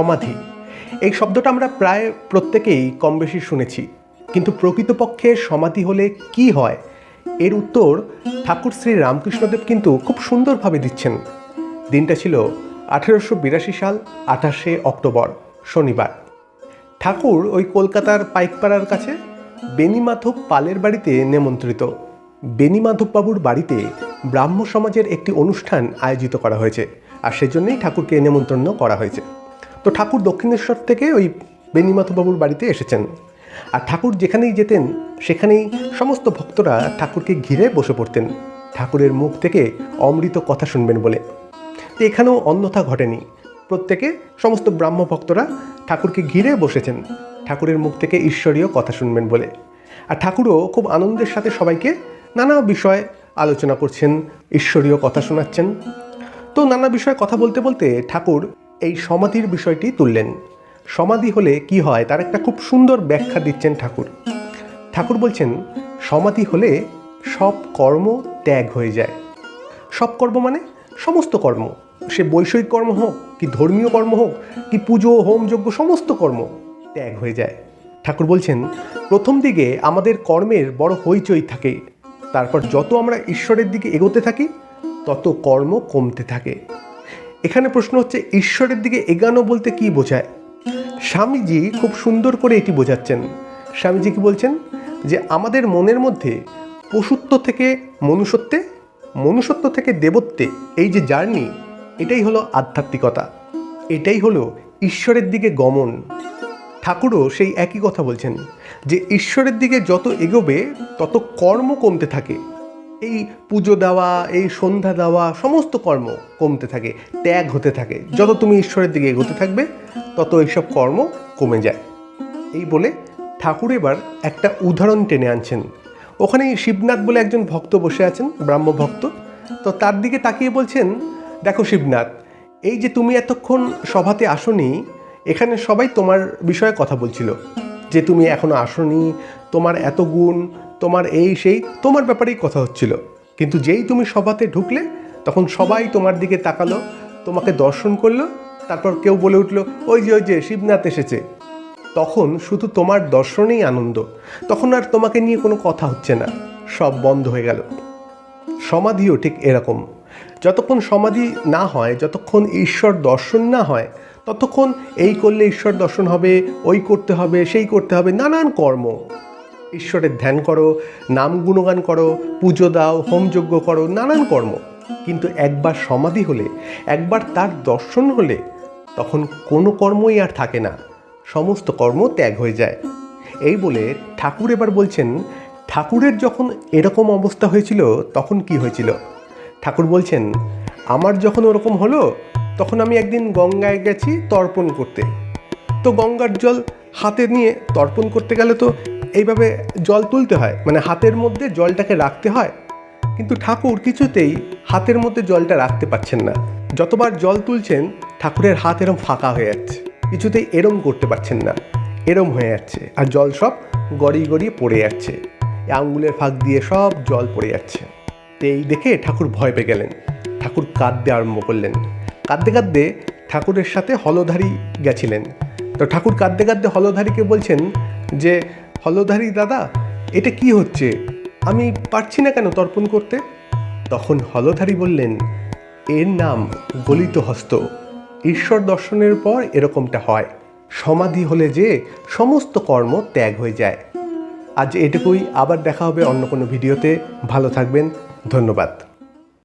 সমাধি। এই শব্দটা আমরা প্রায় প্রত্যেকেই কম বেশি শুনেছি। কিন্তু প্রকৃতপক্ষে সমাধি হলে কি হয়? এর উত্তর ঠাকুর শ্রী রামকৃষ্ণদেব কিন্তু খুব সুন্দরভাবে দিচ্ছেন। দিনটা ছিল আঠেরোশো বিরাশি সাল, আঠাশে অক্টোবর, শনিবার। ঠাকুর ওই কলকাতার পাইকপাড়ার কাছে বেনিমাধব পালের বাড়িতে নেমন্ত্রিত। বেনিমাধববাবুর বাড়িতে ব্রাহ্ম সমাজের একটি অনুষ্ঠান আয়োজিত করা হয়েছে। আর সেজন্যই ঠাকুরকে নেমন্ত্রণ করা হয়েছে। তো ঠাকুর দক্ষিণেশ্বর থেকে ওই বেনিমাধববাবুর বাড়িতে এসেছেন। আর ঠাকুর যেখানেই যেতেন, সেখানেই সমস্ত ভক্তরা ঠাকুরকে ঘিরে বসে পড়তেন। ঠাকুরের মুখ থেকে অমৃত কথা শুনবেন বলে। তো এখানেও অন্যথা ঘটেনি। প্রত্যেকে সমস্ত ব্রাহ্ম ভক্তরা ঠাকুরকে ঘিরে বসেছেন। ঠাকুরের মুখ থেকে ঈশ্বরীয় কথা শুনবেন বলে। আর ঠাকুরও খুব আনন্দের সাথে সবাইকে নানা বিষয় আলোচনা করছেন, ঈশ্বরীয় কথা শোনাচ্ছেন। তো নানা বিষয়ে কথা বলতে বলতে ঠাকুর এই সমাধির বিষয়টি তুললেন। সমাধি হলে কি হয়, তার একটা খুব সুন্দর ব্যাখ্যা দিচ্ছেন ঠাকুর। ঠাকুর বলছেন, সমাধি হলে সব কর্ম ত্যাগ হয়ে যায়। সব কর্ম মানে সমস্ত কর্ম। সে বৈষয়িক কর্ম হোক, কি ধর্মীয় কর্ম হোক, কি পুজো, হোম যজ্ঞ, সমস্ত কর্ম ত্যাগ হয়ে যায়। ঠাকুর বলছেন, প্রথম দিকে আমাদের কর্মের বড় হইচই থাকে। তারপর যত আমরা ঈশ্বরের দিকে এগোতে থাকি, তত কর্ম কমতে থাকে। এখানে প্রশ্ন হচ্ছে, ঈশ্বরের দিকে এগানো বলতে কি বোঝায়? স্বামীজি খুব সুন্দর করে এটি বোঝাচ্ছেন। স্বামীজি কি বলছেন? যে আমাদের মনের মধ্যে পশুত্ব থেকে মনুষ্যত্বে, মনুষ্যত্ব থেকে দেবত্বে এই যে জার্নি, এটাই হলো আধ্যাত্মিকতা। এটাই হলো ঈশ্বরের দিকে গমন। ঠাকুরও সেই একই কথা বলছেন, যে ঈশ্বরের দিকে যত এগোবে, তত কর্ম কমতে থাকে। এই পুজো দেওয়া, এই সন্ধ্যা দেওয়া, সমস্ত কর্ম কমতে থাকে, ত্যাগ হতে থাকে। যত তুমি ঈশ্বরের দিকে এগোতে থাকবে, তত এইসব কর্ম কমে যায়। এই বলে ঠাকুর এবার একটা উদাহরণ টেনে আনছেন। ওখানে শিবনাথ বলে একজন ভক্ত বসে আছেন ব্রাহ্ম ভক্ত তো তার দিকে তাকিয়ে বলছেন, দেখো শিবনাথ, এই যে তুমি এতক্ষণ সভাতে আসনি, এখানে সবাই তোমার বিষয়ে কথা বলছিল। যে তুমি এখনও আসনি, তোমার এত গুণ তোমার এই সেই তোমার ব্যাপারেই কথা হচ্ছিল। কিন্তু যেই তুমি সভাতে ঢুকলে, তখন সবাই তোমার দিকে তাকালো, তোমাকে দর্শন করল, তারপর কেউ বলে উঠল, ওই যে ওই যে, শিবনাথ এসেছে। তখন শুধু তোমার দর্শনেই আনন্দ। তখন আর তোমাকে নিয়ে কোনো কথা হচ্ছে না। সব বন্ধ হয়ে গেল। সমাধিও ঠিক এরকম। যতক্ষণ সমাধি না হয়, যতক্ষণ ঈশ্বর দর্শন না হয়, ততক্ষণ এই করলে ঈশ্বর দর্শন হবে, ওই করতে হবে, সেই করতে হবে, নানান কর্ম। ঈশ্বরের ধ্যান করো, নাম গুণগান করো, পুজো দাও হোমযজ্ঞ করো, নানান কর্ম। কিন্তু একবার সমাধি হলে, একবার তার দর্শন হলে, তখন কোনো কর্মই আর থাকে না। সমস্ত কর্ম ত্যাগ হয়ে যায়। এই বলে ঠাকুর এবার বলছেন, ঠাকুরের যখন এরকম অবস্থা হয়েছিল, তখন কি হয়েছিল? ঠাকুর বলছেন, আমার যখন ওরকম হলো, তখন আমি একদিন গঙ্গায় গেছি তর্পণ করতে। তো গঙ্গার জল হাতে নিয়ে তর্পণ করতে গেলে তো এইভাবে জল তুলতে হয়। মানে হাতের মধ্যে জলটাকে রাখতে হয়। কিন্তু ঠাকুর কিছুতেই হাতের মধ্যে জলটা রাখতে পারছেন না। যতবার জল তুলছেন, ঠাকুরের হাত এরম ফাঁকা হয়ে যাচ্ছে। কিছুতেই এরম করতে পারছেন না। এরম হয়ে যাচ্ছে। আর জল সব গড়িয়ে গড়িয়ে পড়ে যাচ্ছে। আঙ্গুলের ফাঁক দিয়ে সব জল পড়ে যাচ্ছে। এই দেখে ঠাকুর ভয় পেয়ে গেলেন। ঠাকুর কাঁদতে আরম্ভ করলেন। কাঁদতে কাঁদতে ঠাকুরের সাথে হলধারী গেছিলেন। তো ঠাকুর কাঁদতে কাঁদতে হলধারীকে বলছেন যে হলধারী দাদা, এটা কি হচ্ছে? আমি পারছি না কেন তর্পণ করতে? তখন হলধারী বললেন, এর নাম গলিত হস্ত। ঈশ্বর দর্শনের পর এরকমটা হয়। সমাধি হলে যে সমস্ত কর্ম ত্যাগ হয়ে যায়। আজ এটুকুই, আবার দেখা হবে অন্য কোনো ভিডিওতে। ভালো থাকবেন, ধন্যবাদ।